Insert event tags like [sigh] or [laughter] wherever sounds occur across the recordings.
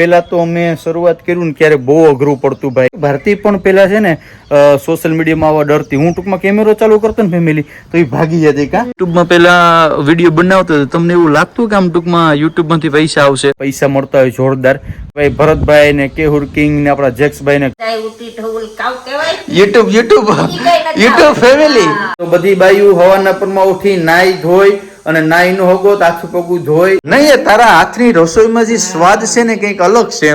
પેલા તો અમે શરૂઆત કર્યું ને ક્યારે બહુ અઘરું પડતું ભાઈ. ભારતી પણ પહેલાં છે ને સોશિયલ મીડિયામાં આવવા ડરતી હું ટૂંકમાં કેમેરો ચાલુ કરતો ને ફેમિલી તો એ ભાગી જતી કા યુટ્યુબમાં પહેલાં વીડિયો બનાવતો હતો તમને એવું લાગતું કે આમ ટૂંકમાં યુટ્યુબમાંથી પૈસા આવશે? પૈસા મળતા હોય જોરદાર. ભાઈ ભરતભાઈ ને કેહુર કિંગ ને આપણા જેક્સભાઈ ને જાય ઉઠી ઢોલ કાવ કહેવાય યુટ્યુબ યુટ્યુબ યુટ્યુબ ફેમિલી તો બધી બાયુ હવાના પરમાં ઉઠી નાઈ ધોઈ અને નાઈ નો હોગો તો આખું પગું ધોઈ. નહીં તારા હાથની રસોઈમાં જે સ્વાદ છે ને કંઈક અલગ છે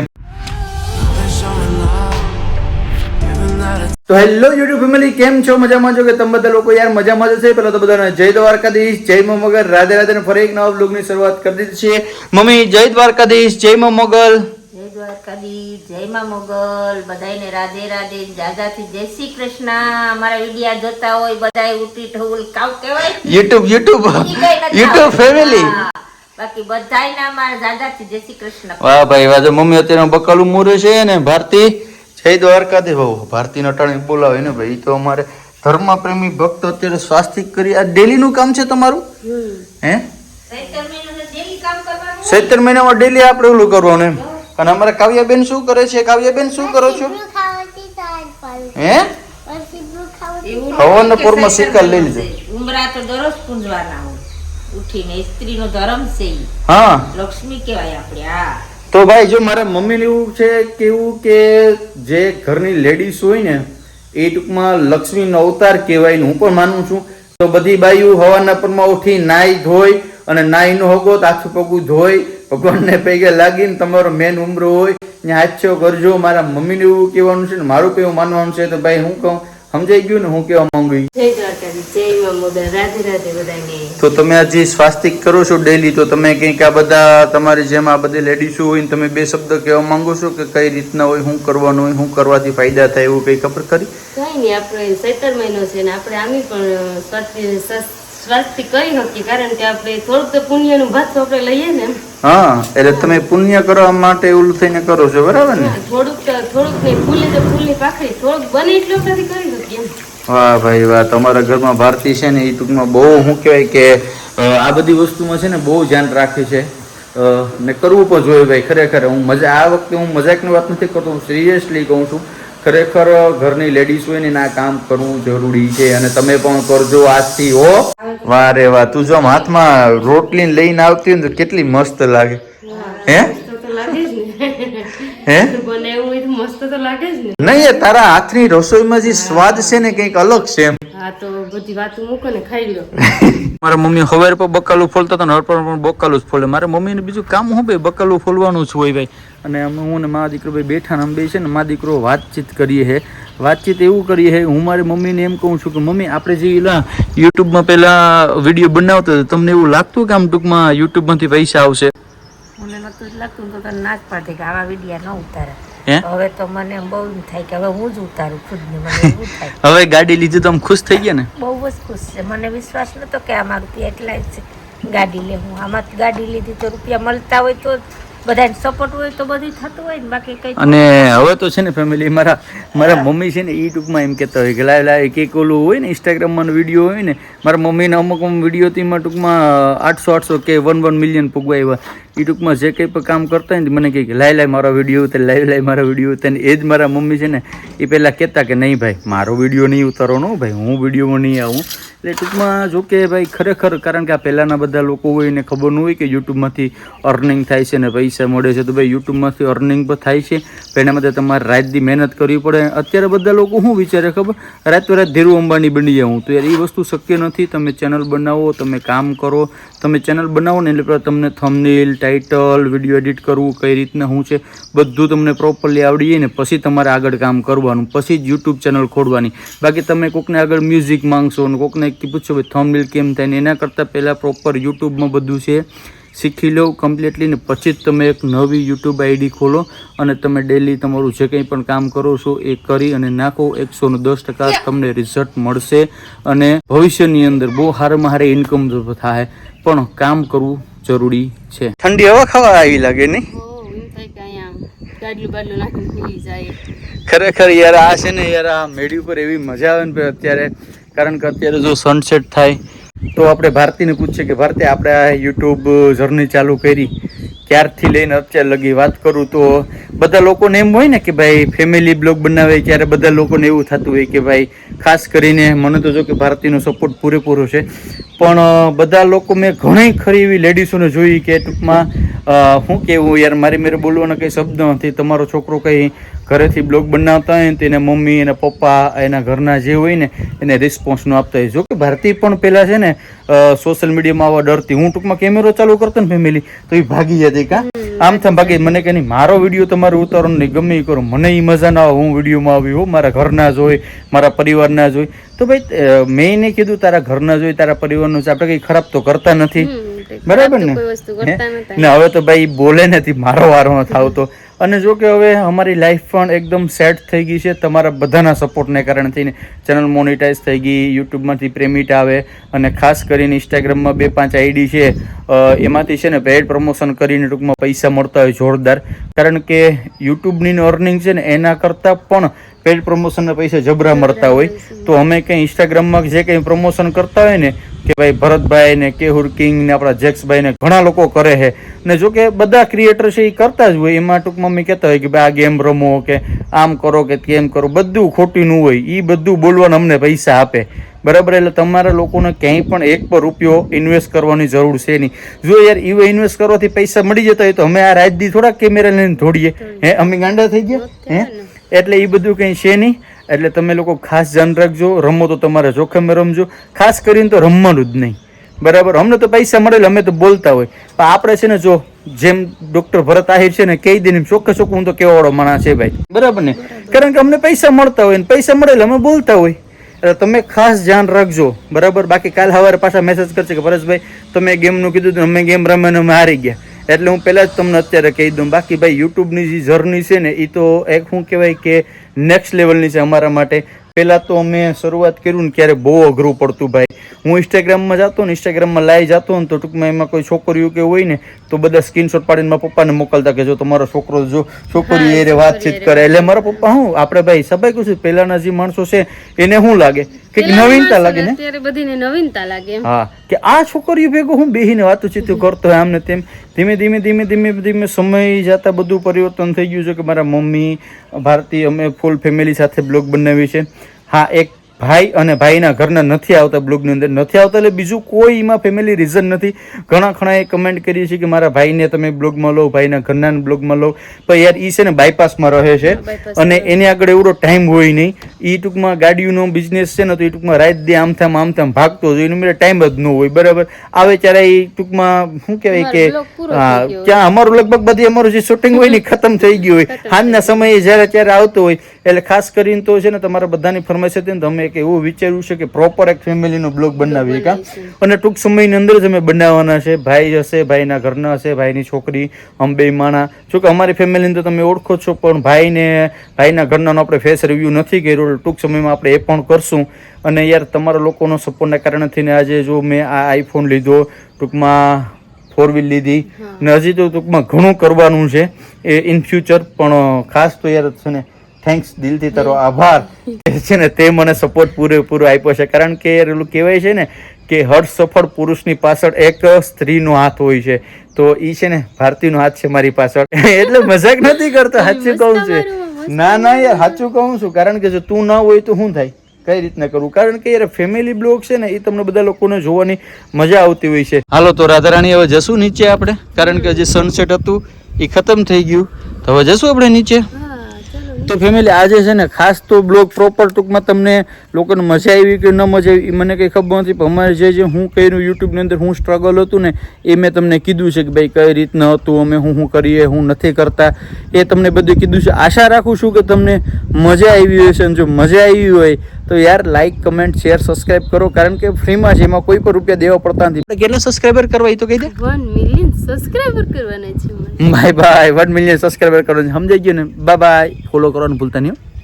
તો હેલો યુટ્યુબ ફેમિલી કેમ છો? મજામાં છો કે તમે બધા લોકો યાર મજામાં જ છે પેલા તો બધાને જય દ્વારકાધીશ જય મગર. રાધે રાધે ફરી એક નવા બ્લોગની શરૂઆત કરી દીધી છે. મમ્મી જય દ્વારકાધીશ જય મોગલ જય દ્વારકાધીશ જય માં મોગલ બધાને રાધે રાધે જાજાથી જય શ્રી કૃષ્ણ. અમારા વિડિયા જોતા હોય બધાય ઉટી ઠોલ કાવ કહેવાય. YouTube YouTube. [laughs] યુટ્યુબ. ફેમિલી. બાકી બધાયને મારા જાજાથી જય શ્રી કૃષ્ણ. વાહ ભાઈ વાહ. મમ્મી અત્યારે બકાલું મોરે છે ને ભારતી જય દ્વારકાધીશ. બહુ ભારતી નટાણી બોલાવે ને ભાઈ. તો અમારે ધર્મ પ્રેમી ભક્ત અત્યારે સ્વાસ્થિક કરી. આ ડેલી નું કામ છે તમારું? હે. સત્તર મહિનામાં ડેલી આપણે ઓલું કરવાનું એમ. અને અમારે કાવ્યાબેન શું કરે છે? કાવ્યાબેન શું કરો છો? હે? એવું હવનના નથી કે પોરમાં ચૈત્ર શિકાર લઈ લીધો. છે. તો દરરોજ પૂંજવાના ઉઠીને સ્ત્રીનો ધર્મ છે હા. લક્ષ્મી કહેવાય આપણે હા. તો ભાઈ જો મારા મમ્મીને એવું છે કેવું કે જે ઘરની લેડીઝ હોય ને એ ટૂંકમાં લક્ષ્મીનો અવતાર કહેવાય હું પણ માનું છું. તો બધી બાઈઓ હવાના પરમાં ઉઠી નાઈ ધોઈ અને નાઈ નો હોગો તો આખું પગું ધોઈ ભગવાનને પૈકે લાગીને તમારો મેન ઉમરો હોય ને હાથો કરજો મારા મમ્મીને એવું કહેવાનું છે ને મારું કેવું માનવાનું છે તો ભાઈ હું કહું સમજાઈ ગયું ને હું કેવા માંગુ તો તમે આજે સ્વાસ્તિક કરો છો ડેલી તો તમે કંઈક આ બધા તમારી જેમ આ બધી લેડીઝો હોય ને તમે બે શબ્દ કહેવા માંગો છો કે કઈ રીતના હોય શું કરવાનું હોય શું કરવાથી ફાયદા થાય એવું કઈ ખબર ખરી? કઈ નહીં આપણે સત્તર મહિનો છે ને આપણે આમી પણ સ્વસ્થ- કરી શકીએ કારણ કે આપણે થોડુંક તો પુણ્યનું ભાત તો આપણે લઈએ ને હા એટલે તમે પુણ્ય કરવા માટે ઓલું થઈને કરો છો બરાબર ને? થોડુંક થોડુંક નહીં ફૂલે તો ફૂલની પાખડી થોડુંક બને એટલું આપણાથી કરી શકીએ વાહ ભાઈ વાહ તમારા ઘરમાં ભારતી છે ને એ ટૂંકમાં બહુ શું કહેવાય કે આ બધી વસ્તુમાં છે ને બહુ ધ્યાન રાખે છે. ને કરવું પણ જોઈએ ભાઈ ખરેખર હું મજા આ વખતે હું મજાકની વાત નથી કરતો હું સિરિયસલી કહું છું. ખરેખર ઘરની લેડીઝ હોય ને ના કામ કરવું જરૂરી છે અને તમે પણ કરજો આજથી, હો. વારે વાહ. તું જો હાથમાં રોટલી લઈને આવતી હોય ને કેટલી મસ્ત લાગે. હે? હે? મસ્ત તો લાગે જ ને. નહીં તારા હાથની રસોઈમાં જે સ્વાદ છે ને કંઈક અલગ છે એમ. હા તો બધી વાતો મૂકો ને ખાઈ લો. [laughs] મારા મમ્મી હવે પર બકાલું ફોલતા હતા ને પર પણ બકાલું જ ફોલે. મારા મમ્મીને બીજું કામ હું ભાઈ બકાલું ફોલવાનું જ હોય ભાઈ. અને અમે હું ને મારા દીકરો ભાઈ બેઠા ને અમે છે ને મારા દીકરો વાતચીત કરીએ હે. વાતચીત એવું કરીએ છે હું મારી મમ્મીને એમ કહું છું કે મમ્મી આપણે જે પેલા યુટ્યુબમાં પહેલાં વીડિયો બનાવતો તમને એવું લાગતું કે આમ ટૂંકમાં યુટ્યુબમાંથી પૈસા આવશે? મને નતું જ લાગતું તો તને ના જ પડતી કે આવા વિડિયા ન ઉતારે. હવે તો મને બહુ થાય કે હવે હું જ ઉતારું ખુદને મને એવું થાય. હવે ગાડી લીધી તો આમ ખુશ થઈ ગયા ને? બહુ જ ખુશ છે. મને વિશ્વાસ નતો કે આમાં મારું એટલા જ છે. ગાડી લે હું. આમાં ગાડી લીધી તો રૂપિયા મળતા હોય તો બધાને સપોર્ટ હોય તો બધું થતું હોય ને. બાકી કઈ અને હવે તો છે ને ફેમિલી મારા મારા મમ્મી છે ને એ ટૂંકમાં એમ કહેતા હોય કે લાવ લાવ કે ઓલું હોય ને ઇન્સ્ટાગ્રામમાં વીડિયો હોય ને. મારા મમ્મીના અમુક અમુક વીડિયો એમાં ટૂંકમાં આઠસો આઠસો કે વન વન મિલિયન પૂગવા આવ્યા એ ટૂંકમાં જે કંઈ પણ કામ કરતા હોય ને મને કહે કે લાઈ લાય, મારો વીડિયો ઉતરે લાઈ લાઈ મારો વીડિયો ઉતરે. એ જ મારા મમ્મી છે ને, એ પહેલાં કહેતા કે, નહીં ભાઈ, મારો વીડિયો નહીં ઉતારવાનો ભાઈ, હું વિડીયોમાં નહીં આવું. એટલે ટૂંકમાં જો કે ભાઈ ખરેખર, કારણ કે આ પહેલાંના બધા લોકો હોય એને ખબર ન હોય કે યુટ્યુબમાંથી અર્નિંગ થાય છે ને પૈસા મળે છે, તો ભાઈ યુટ્યુબમાંથી અર્નિંગ પણ થાય છે. એના માટે તમારે રાતથી મહેનત કરવી પડે. અત્યારે બધા લોકો શું વિચારે ખબર? રાત રાત ધીરુ અંબાની બની જાઉં. તો યાર એ વસ્તુ શક્ય નથી. તમે ચેનલ બનાવો, તમે કામ કરો તમે ચેનલ બનાવો ને એટલે તમને થમનેલ ટાઇટલ વીડિયો એડિટ કરવું, કઈ રીતના શું છે, બધું તમને પ્રોપરલી આવડી જાય ને પછી તમારે આગળ કામ કરવાનું, પછી જ યુટ્યુબ ચેનલ ખોલવાની. બાકી તમે કોકને આગળ મ્યુઝિક માંગશો ને કોકને પૂછો ભાઈ થમનેલ કેમ થાય? ને એના કરતાં પહેલાં પ્રોપર યુટ્યુબમાં બધું છે, શીખી લો કમ્પ્લીટલી ને પછી જ તમે એક નવી યુટ્યુબ આઈડી ખોલો અને તમે ડેલી તમારું જે કંઈ પણ કામ કરો છો એ કરી અને નાખો. એકસો દસ ટકા તમને રિઝલ્ટ મળશે અને ભવિષ્યની અંદર બહુ હારમાં હારે ઇન્કમ થાય. પણ કામ કરવું જરૂરી છે. ઠંડી હવા ખાવા આવી લાગે નહીં? ખરેખર યાર આ છે ને યાર આ મેળી ઉપર એવી મજા આવે ને અત્યારે. કારણ કે અત્યારે જો સનસેટ થાય તો આપણે ભારતીને પૂછીએ કે ભારતી આપણે આ યુટ્યુબ જર્ની ચાલુ કરી ક્યારથી લઈને અત્યાર લગી વાત કરું તો બધા લોકોને એમ હોય ને કે ભાઈ ફેમિલી બ્લોગ બનાવે ત્યારે બધા લોકોને એવું થતું હોય કે ભાઈ ખાસ કરીને મને તો જો કે ભારતીયનો સપોર્ટ પૂરેપૂરો છે. પણ બધા લોકો મેં ઘણી ખરી એવી લેડીઝોને જોઈ કે ટૂંકમાં શું કેવું યાર, મારી, મેરે બોલવાનો કંઈ શબ્દ નથી, તમારો છોકરો કંઈ ઘરેથી બ્લોગ બનાવતા હોય ને તો મમ્મી એના પપ્પા એના ઘરના જે હોય ને, એને રિસ્પોન્સ ન આપતા હોય. જો કે ભારતી પણ પહેલાં છે ને સોશિયલ મીડિયામાં આવવા ડરતી હું ટૂંકમાં કેમેરો ચાલુ કરતો ને ફેમિલી તો એ ભાગી જતી કા આમ થમ ભાગી. મને કે નહીં, મારો વીડિયો તમારે ઉતારો નહીં ગમે એ કરો. મને એ મજા ના આવે, હું વિડીયોમાં આવી હો મારા ઘરના જ હોય, મારા પરિવારના જ હોય. તો ભાઈ મેં એને કીધું, તારા ઘરના જ હોય, તારા પરિવારનું છે આપણે કંઈ ખરાબ તો કરતા નથી. બરાબર ને? કોઈ વસ્તુ કરતા નતા. ને હવે તો ભાઈ બોલે નથી મારો વારો નથી આવતો અને જો કે હવે અમારી લાઈફ પણ એકદમ સેટ થઈ ગઈ છે. તમારા બધાના સપોર્ટને કારણે થઈને ચેનલ મોનિટાઈઝ થઈ ગઈ યુટ્યુબમાંથી પ્રેમિટ આવે અને ખાસ કરીને ઇન્સ્ટાગ્રામમાં બે પાંચ આઈડી છે. એમાંથી છે ને પેડ પ્રમોશન કરીને ટૂંકમાં પૈસા મળતા હોય જોરદાર. કારણ કે યુટ્યુબની અર્નિંગ છે ને એના કરતાં પણ પેડ પ્રમોશનના પૈસા જબરા મળતા હોય તો અમે કંઈ ઇન્સ્ટાગ્રામમાં જે કંઈ પ્રમોશન કરતા હોય ને કે ભાઈ ભરતભાઈ ને કેહુર કિંગ ને આપણા જેક્સભાઈ ને ઘણા લોકો કરે છે. ને જો કે બધા ક્રિએટર છે એ કરતા જ હોય એમાં ટૂંકમાં અમે કહેતા હોય કે ભાઈ આ ગેમ રમો કે આમ કરો કે કેમ કરો બધું ખોટીનું હોય એ બધું બોલવાના અમને પૈસા આપે. બરાબર એટલે તમારા લોકોને ક્યાંય પણ એક પર રૂપિયો ઇન્વેસ્ટ કરવાની જરૂર છે નહીં. જો યાર એવો ઇન્વેસ્ટ કરવાથી પૈસા મળી જતા હોય તો અમે આ રાજદી થોડા કેમેરા લઈને દોડીએ. હે અમે ગાંડા થઈ ગયા? હે? એટલે એ બધું કંઈ છે નહીં. એટલે તમે લોકો ખાસ ધ્યાન રાખજો, રમો તો તમારે જોખમે રમજો. ખાસ કરીને તો રમવાનું જ નહીં. બરાબર? અમને તો પૈસા મળેલા, અમે તો બોલતા હોય. પણ આપણે છે ને જો, જેમ ડોક્ટર ભરત આહિર છે ને, કહી દઈને ચોખ્ખે ચોખ્ખું હું તો કેવાવાળો માણસ છે ભાઈ. બરાબર ને? કારણ કે અમને પૈસા મળતા હોય ને, પૈસા મળેલા અમે બોલતા હોય. એટલે તમે ખાસ ધ્યાન રાખજો. બરાબર? બાકી કાલ સવારે પાછા મેસેજ કરશે કે ભરતભાઈ તમે ગેમનું કીધું અમે ગેમ રમે અમે હારી ગયા. એટલે હું પહેલાં જ તમને અત્યારે કહી દઉં, બાકી ભાઈ યુટ્યુબની જે જર્ની છે ને એ તો એક શું કહેવાય કે નેક્સ્ટ લેવલની છે અમારા માટે. પહેલાં તો અમે શરૂઆત કર્યું ને ક્યારે બહુ અઘરું પડતું ભાઈ. હું ઇન્સ્ટાગ્રામમાં જતો ને ઇન્સ્ટાગ્રામમાં લાઈ જતો ને તો ટૂંકમાં એમાં કોઈ છોકરીઓ કે હોય ને તો બધા સ્ક્રીનશોટ પાડીને મારા પપ્પાને મોકલતા કે જો તમારો છોકરો જો છોકરી એ વાતચીત કરે. એટલે મારા પપ્પા હું? આપણે ભાઈ સભાઈ કહું છું પહેલાના જે માણસો છે એને શું લાગે? કે નવીનતા લાગે ને? અત્યારે બધીને નવીનતા લાગે હા કે આ છોકરીઓ ભેગો હું બેહીને વાતચીત કરતો હોય આમને તેમ. ધીમે ધીમે ધીમે ધીમે ધીમે સમય જતા બધું પરિવર્તન થઈ ગયું છે કે મારા મમ્મી ભારતી અમે ફૂલ ફેમિલી સાથે બ્લોગ બનાવી છે. હા એક ભાઈ અને ભાઈના ઘરના નથી આવતા બ્લોગની અંદર. નથી આવતા એટલે બીજું કોઈ એમાં ફેમિલી રીઝન નથી. ઘણા ઘણા એ કમેન્ટ કરી છે કે મારા ભાઈને તમે બ્લોગમાં લો ભાઈના ઘરના બ્લોગમાં લો. પણ યાર એ છે ને બાયપાસમાં રહે છે. અને એની આગળ એવડો ટાઈમ હોય નહીં. એ ટૂંકમાં ગાડીઓનો બિઝનેસ છે ને તો એ ટૂંકમાં રાત દે આમ થામ આમ થામ ભાગતો હોય. એનો મેળે ટાઈમ જ ન હોય. બરાબર? આવે ત્યારે એ ટૂંકમાં શું કહેવાય કે ત્યાં અમારું લગભગ બધી અમારું જે શૂટિંગ હોય ને ખતમ થઈ ગયું હોય. [laughs] સાંજના સમયે જ્યારે ત્યારે આવતો હોય. એટલે ખાસ કરીને તો છે ને તમારા બધાની ફરમાઈશ હતી ને તો અમે એક એવું વિચાર્યું છે કે પ્રોપર એક ફેમિલીનો બ્લોગ બનાવીએ કા? અને ટૂંક સમયની અંદર જ અમે બનાવવાના છે. ભાઈ હશે ભાઈના ઘરના હશે ભાઈની છોકરી અંબે માણા. જો કે અમારી ફેમિલીને તો તમે ઓળખો છો પણ ભાઈને ભાઈના ઘરનાનો આપણે ફેસ રિવ્યૂ નથી કર્યો. ટૂંક સમયમાં આપણે એ પણ કરશું. અને યાર તમારા લોકોનો સપોર્ટના કારણે થઈને આજે જો મેં આ આઈફોન લીધો ટૂંકમાં ફોર વ્હીલ લીધી. ને હજી તો ટૂંકમાં ઘણું કરવાનું છે એ ઇન ફ્યુચર પણ ખાસ તો યાર છે ને થેન્ક્સ દિલથી તારો આભાર. છે ને તે મને સપોર્ટ પૂરેપૂરો આપ્યો છે. કારણ કે યાર એલું કહેવાય છે ને કે હર સફળ પુરુષની પાછળ એક સ્ત્રીનો હાથ હોય છે. તો એ છે ને ભારતીનો હાથ છે મારી પાછળ. [laughs] એટલે મજાક નથી કરતો સાચું કહું છું. ના ના યાર સાચું કહું છું. કારણ કે જો તું ના હોય તો શું થાય? કઈ રીતના કરવું કારણ કે યાર ફેમિલી બ્લોગ છે ને એ તમને બધા લોકોને જોવાની મજા આવતી હોય છે. હાલો તો રાધારાણી હવે જશું નીચે આપણે. કારણ કે જે સનસેટ હતું એ ખતમ થઈ ગયું. તો હવે જશું આપણે નીચે? તો ફેમિલી આજે છે ને ખાસ તો બ્લોગ પ્રોપર ટૂંકમાં તમને લોકોને મજા આવી કે ન મજા આવી એ મને કંઈ ખબર નથી પણ અમારે જે જે હું કર્યું યુટ્યુબની અંદર હું સ્ટ્રગલ હતું ને એ મેં તમને કીધું છે કે ભાઈ કઈ રીતના હતું અમે હું શું કરીએ હું નથી કરતા. એ તમને બધું કીધું છે. આશા રાખું છું કે તમને મજા આવી હશે અને જો મજા આવી હોય તો યાર લાઈક કમેન્ટ શેર સબસ્ક્રાઇબ કરો કારણ કે ફ્રીમાં છે એમાં કોઈ પણ રૂપિયા દેવા પડતા નથી. કેટલા સબસ્ક્રાઈબર કરવા એ તો કહી દે. વન મિલિયન સબસ્ક્રાઇબર કરવાના છે bye bye one million subscriber કરવાનું સમજાઈ ગયું ને? બાય બાય ફોલો કરવાનું ભૂલતા નહીં હો.